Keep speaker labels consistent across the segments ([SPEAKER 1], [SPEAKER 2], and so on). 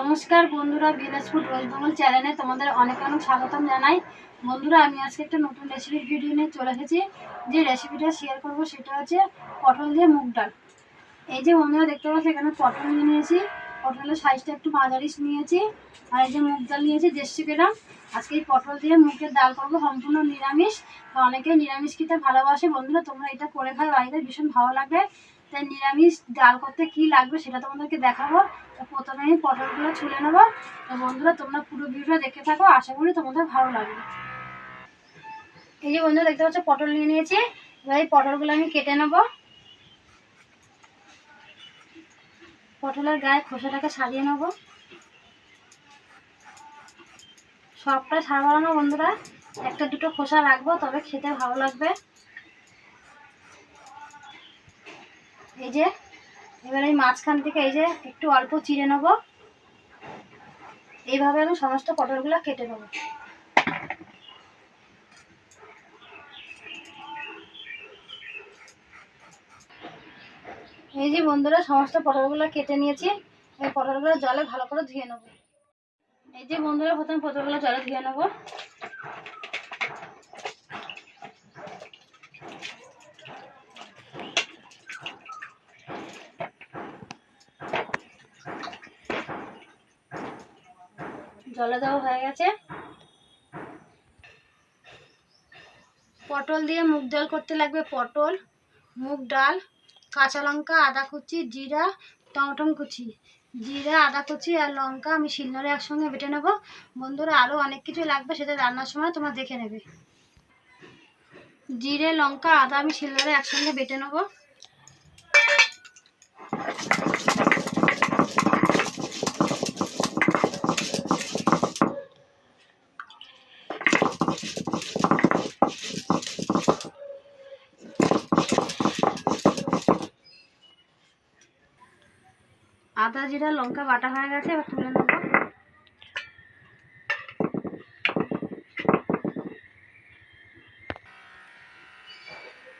[SPEAKER 1] নমস্কার বন্ধুরা ওয়েস্ট বেঙ্গল চ্যানেলে তোমাদের অনেক অনেক স্বাগতম জানাই। বন্ধুরা, আমি আজকে একটা নতুন রেসিপির ভিডিও নিয়ে চলে এসেছি। যে রেসিপিটা শেয়ার করব সেটা হচ্ছে পটল দিয়ে মুগ ডাল। এই যে বন্ধুরা, দেখতে পাচ্ছি, এখানে পটল নিয়ে নিয়েছি। পটলের সাইজটা একটু মাঝারি নিয়েছি। আর এই যে মুগ ডাল নিয়েছি, দেড়শো গ্রাম। আজকে এই পটল দিয়ে মুগের ডাল করব, সম্পূর্ণ নিরামিষ। অনেকে নিরামিষ খেতে ভালোবাসে। বন্ধুরা, তোমরা এটা করে খাও, বাড়িতে ভীষণ ভালো লাগবে। তাই নিরামিষ ডাল করতে কি লাগবে সেটা তোমাদেরকে দেখাবো। প্রথমে আমি পটলগুলো ছুলে নেব। তো বন্ধুরা, তোমরা পুরো ভিডিওটা দেখে থাকো। আশা করি তোমাদের ভালো লাগবে। এই যে বন্ধুরা, দেখতে পাচ্ছ, পটল নিয়ে নিয়েছি। এবার এই পটলগুলো আমি কেটে নেব। পটলের গায়ে খোসাটাকে সারিয়ে নেব। সবটা ছাড়বো না বন্ধুরা। একটা দুটো খোসা রাখব, তবে খেতে ভালো লাগবে। এই যে, এবার এই মাঝখান থেকে এই যে একটু অল্প চিড়ে নেব। এইভাবে আমি সমস্ত পটলগুলো কেটে নেব। এই যে বন্ধুরা, সমস্ত পটলগুলো কেটে নিয়েছি। এই পটলগুলো জলে ভালো করে ধুয়ে নেব। এই যে বন্ধুরা, প্রথমে পটলগুলো জলে ধুয়ে নেব। জলে দেওয়া হয়ে গেছে। পটল দিয়ে মুগ ডাল করতে লাগবে পটল, মুগ ডাল, কাঁচা লঙ্কা, আদা কুচি, জিরা টমেটো কুচি। জিরা, আদা কুচি আর লঙ্কা আমি শিলনোড়ে একসঙ্গে বেটে নেব। বন্ধুরা আরও অনেক কিছু লাগবে সেটা রান্নার সময় তোমরা দেখে নেবে। জিরে, লঙ্কা, আদা আমি শিলনোড়ে একসঙ্গে বেটে নেব। আদা, জিরা, লঙ্কা, বাটা হয়ে গেছে, এবার তুলে নেব।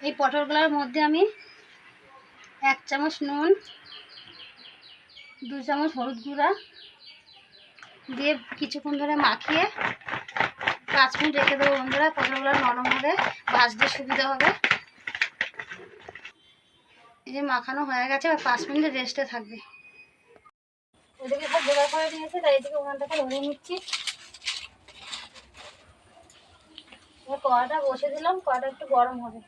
[SPEAKER 1] এই পটলগুলোর মধ্যে আমি এক চামচ নুন, দু চামচ হলুদ গুঁড়া দিয়ে কিছুক্ষণ ধরে মাখিয়ে পাঁচ মিনিট রেখে দেবো বন্ধুরা, পটলগুলো নরম হবে, ভাজতে সুবিধা হবে। এই যে মাখানো হয়ে গেছে, এবার পাঁচ মিনিট রেস্টে থাকবে। ওদিকে সব জোগাড় করে নিয়েছে তাই এদিকে ওখানটাকে ধরিয়ে নিচ্ছি। কড়াটা বসে দিলাম, কড়াটা একটু গরম হবে।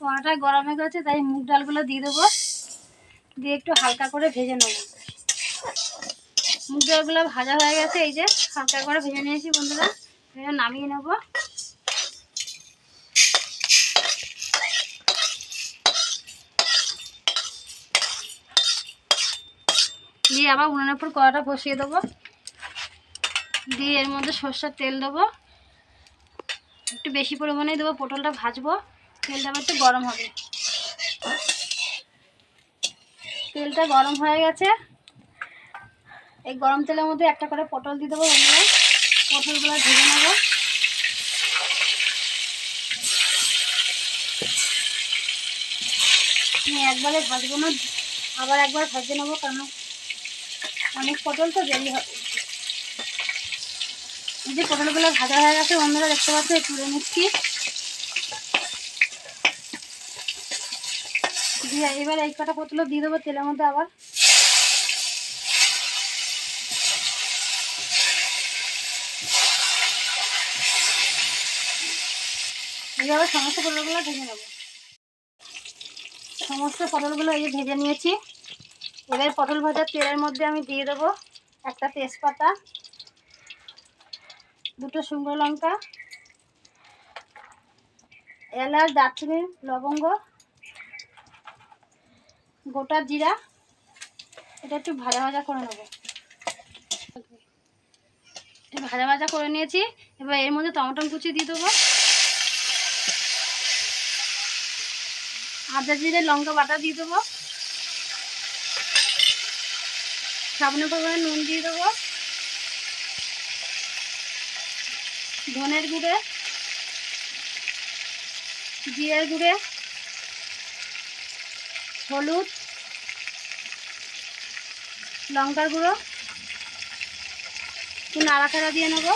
[SPEAKER 1] কড়াটা গরম হয়ে গেছে, তাই মুগ ডালগুলো দিয়ে দেবো। দিয়ে একটু হালকা করে ভেজে নেব। মুগ ডালগুলো ভাজা হয়ে গেছে, এই যে হালকা করে ভেজে নিয়েছি বন্ধুরা। এবার নামিয়ে নেব। দিয়ে আবার উনুনের উপর কড়াটা বসিয়ে দেবো। দিয়ে এর মধ্যে সর্ষের তেল দেবো। একটু বেশি পরিমাণেই দেবো, পটলটা ভাজবো। তেলটা আবার একটু গরম হবে। তেলটা গরম হয়ে গেছে। এই গরম তেলের মধ্যে একটা করে পটল দিয়ে দেবো বন্ধুরা পটলগুলো ভেজে নেব। একবারে ভাজবো না, আবার একবার ভাজে নেব কেন? অনেক পটল তো দেরি হবে এই যে পটলগুলো ভাজা হয়ে গেছে, বন্ধুরা দেখতে পাচ্ছি তুলে নিচ্ছি। দিয়ে এবার এই কটা পটল দিয়ে দেবো তেলের মধ্যে আবার। এইভাবে সমস্ত পটলগুলো ভেজে নেব। সমস্ত পটলগুলো এই ভেজে নিয়েছি। এবার পটল ভাজার তেলের মধ্যে আমি দিয়ে দেবো একটা তেজপাতা, দুটো শুকনো লঙ্কা, এলাচ, দারচিনি, লবঙ্গ, গোটা জিরা, এটা একটু ভাজা ভাজা করে নেব। ভাজা ভাজা করে নিয়েছি, এবার এর মধ্যে টমেটো কুচি দিয়ে দেবো। আদা জিরে, লঙ্কা বাটা দিয়ে দেবো। সামনে পরিমাণে নুন দিয়ে দেবো। ধনের গুঁড়ে, জিরের গুঁড়ে, হলুদ, লঙ্কার গুঁড়ো। একটু নাড়াচাড়া দিয়ে নেব।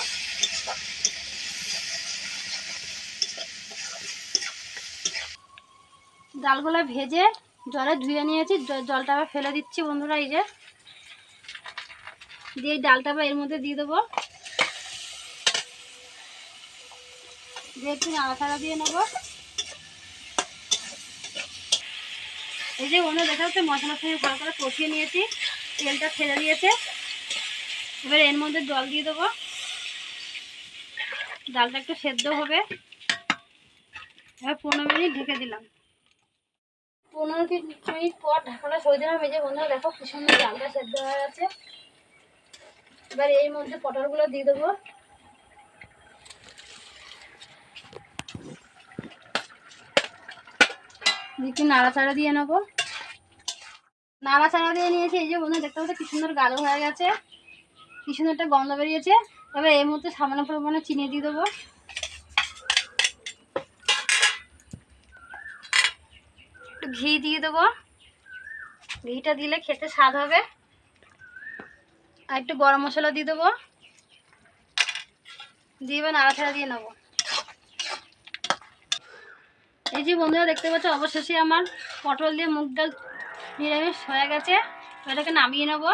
[SPEAKER 1] ডালগুলো ভেজে জলে ধুয়ে নিয়েছি। জলটা আবার ফেলে দিচ্ছি বন্ধুরা, এই যে। দিয়ে ডালটা এর মধ্যে দিয়ে দেবো। দিয়ে একটু নাড়াচাড়া দিয়ে নেব। এই যে অন্য দেখা যাচ্ছে মশলার সঙ্গে ভালো করে কষিয়ে নিয়েছি, তেলটা ছেড়ে দিয়েছে। এবার এর মধ্যে জল দিয়ে দেবো। ডালটা একটু সেদ্ধ হবে। এবার পনেরো মিনিট ঢেকে দিলাম। পনেরো মিনিট পর ঢাকাটা সরিয়ে দিলাম। এই যে বন্ধুরা, দেখো কি সুন্দর ডালটা সেদ্ধ হয়ে গেছে। এবার এর মধ্যে পটলগুলো দিয়ে দেবো। একটু নাড়াচাড়া দিয়ে নেব। নাড়াচাড়া দিয়ে নিয়েছি, এই যে বন্ধু দেখতে পাচ্ছি কি সুন্দর গাঢ় হয়ে গেছে। কি সুন্দর একটা গন্ধ বেরিয়েছে। এবার এর মধ্যে সামান্য পরিমাণে চিনি দিয়ে দেবো। ঘি দিয়ে দেবো। ঘিটা দিলে খেতে স্বাদ হবে। আর একটু গরম মশলা দিয়ে দেবো। দিয়ে নাড়াচাড়া দিয়ে নেব। এই যে বন্ধুরা দেখতে পাচ্ছ, অবশেষে আমার পটল দিয়ে মুগ ডাল নিরামিষ হয়ে গেছে। এটাকে নামিয়ে নেব।